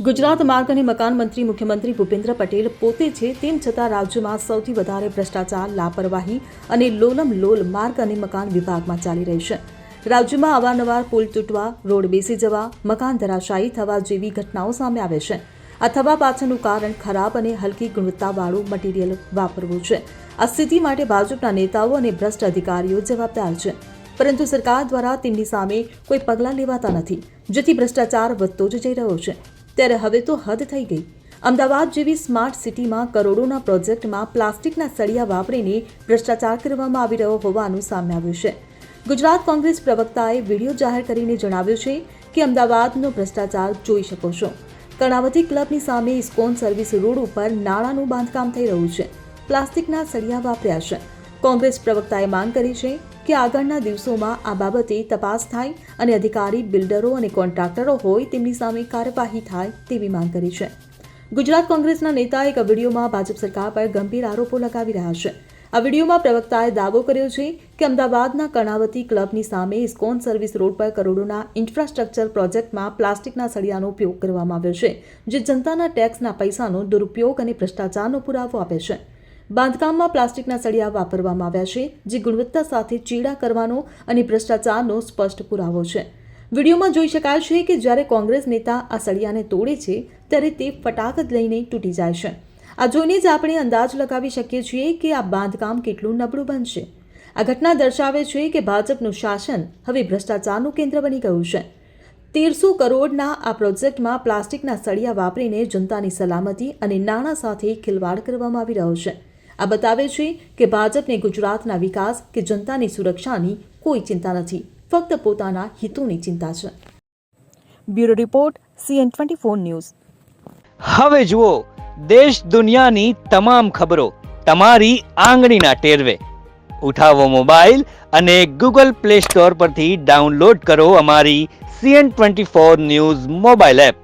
ગુજરાત માર્ગ અને મકાન મંત્રી મુખ્યમંત્રી ભૂપેન્દ્ર પટેલ પોતે છે તેમ છતાં રાજ્યમાં સૌથી વધારે ભ્રષ્ટાચાર, લાપરવાહી અને લોલમ લોલ માર્ગ અને મકાન વિભાગમાં ચાલી રહી છે. રાજ્યમાં અવારનવાર પુલ તૂટવા, રોડ બેસી જવા, મકાન ધરાશાયી થવા જેવી ઘટનાઓ સામે આવે છે. આ થવા પાછળનું કારણ ખરાબ અને હલકી ગુણવત્તાવાળું મટીરિયલ વાપરવું છે. આ સ્થિતિ માટે ભાજપના નેતાઓ અને ભ્રષ્ટ અધિકારીઓ જવાબદાર છે. પરંતુ સરકાર દ્વારા તેમની સામે કોઈ પગલાં લેવાતા નથી, જેથી ભ્રષ્ટાચાર વધતો જ જઈ રહ્યો છે. ત્યારે હવે તો હદ થઈ ગઈ. અમદાવાદ જેવી સ્માર્ટ સિટીમાં કરોડોના પ્રોજેક્ટમાં પ્લાસ્ટિકના સળિયા વાપરીને ભ્રષ્ટાચાર કરવામાં આવી રહ્યો હોવાનું સામે આવ્યું છે. ગુજરાત કોંગ્રેસ પ્રવક્તાએ વીડિયો જાહેર કરીને જણાવ્યું છે કે અમદાવાદનો ભ્રષ્ટાચાર જોઈ શકો છો. કર્ણાવતી ક્લબની સામે ઇસ્કોન સર્વિસ રોડ ઉપર નાળાનું બાંધકામ થઈ રહ્યું છે. પ્લાસ્ટિકના સળિયા વાપર્યા છે. કોંગ્રેસ પ્રવક્તાએ માંગ કરી છે કે આગળના દિવસોમાં આ બાબતે તપાસ થાય અને અધિકારી, બિલ્ડરો અને કોન્ટ્રાક્ટરો હોય તેમની સામે કાર્યવાહી થાય તેવી માંગ કરી છે. ગુજરાત કોંગ્રેસના નેતા એક વિડીયોમાં ભાજપ સરકાર પર ગંભીર આરોપો લગાવી રહ્યા છે. આ વિડીયોમાં પ્રવક્તાએ દાવો કર્યો છે કે અમદાવાદના કર્ણાવતી ક્લબની સામે ઇસ્કોન સર્વિસ રોડ પર કરોડોના ઇન્ફ્રાસ્ટ્રક્ચર પ્રોજેક્ટમાં પ્લાસ્ટિકના સળિયાનો ઉપયોગ કરવામાં આવ્યો છે, જે જનતાના ટેક્સના પૈસાનો દુરુપયોગ અને ભ્રષ્ટાચારનો પુરાવો આપે છે. બાંધકામમાં પ્લાસ્ટિકના સળિયા વાપરવામાં આવ્યા છે, જે ગુણવત્તા સાથે ચીડા કરવાનો અને ભ્રષ્ટાચારનો સ્પષ્ટ પુરાવો છે. વિડીયોમાં જોઈ શકાય છે કે જ્યારે કોંગ્રેસ નેતા આ સળિયાને તોડે છે, ત્યારે તે ફટાકત લઈને તૂટી જાય છે. આ જોઈને જ આપણે અંદાજ લગાવી શકીએ છીએ કે આ બાંધકામ કેટલું નબળું બનશે. આ ઘટના દર્શાવે છે કે ભાજપનું શાસન હવે ભ્રષ્ટાચારનું કેન્દ્ર બની ગયું છે. તેરસો કરોડના આ પ્રોજેક્ટમાં પ્લાસ્ટિકના સળિયા વાપરીને જનતાની સલામતી અને નાણાં સાથે ખિલવાડ કરવામાં આવી રહ્યો છે. આ બતાવે છે કે ભાજપને ગુજરાતના વિકાસ કે જનતાની સુરક્ષાની કોઈ ચિંતા નથી, ફક્ત પોતાના હિતોની ચિંતા છે. Bureau report, CN twenty four news. હવે જુઓ, દેશ દુનિયાની તમામ ખબરો, તમારી આંગળીના ટેરવે. ઉઠાવો મોબાઈલ અને ગૂગલ પ્લે સ્ટોર પરથી ડાઉનલોડ કરો અમારી CN twenty four news mobile app.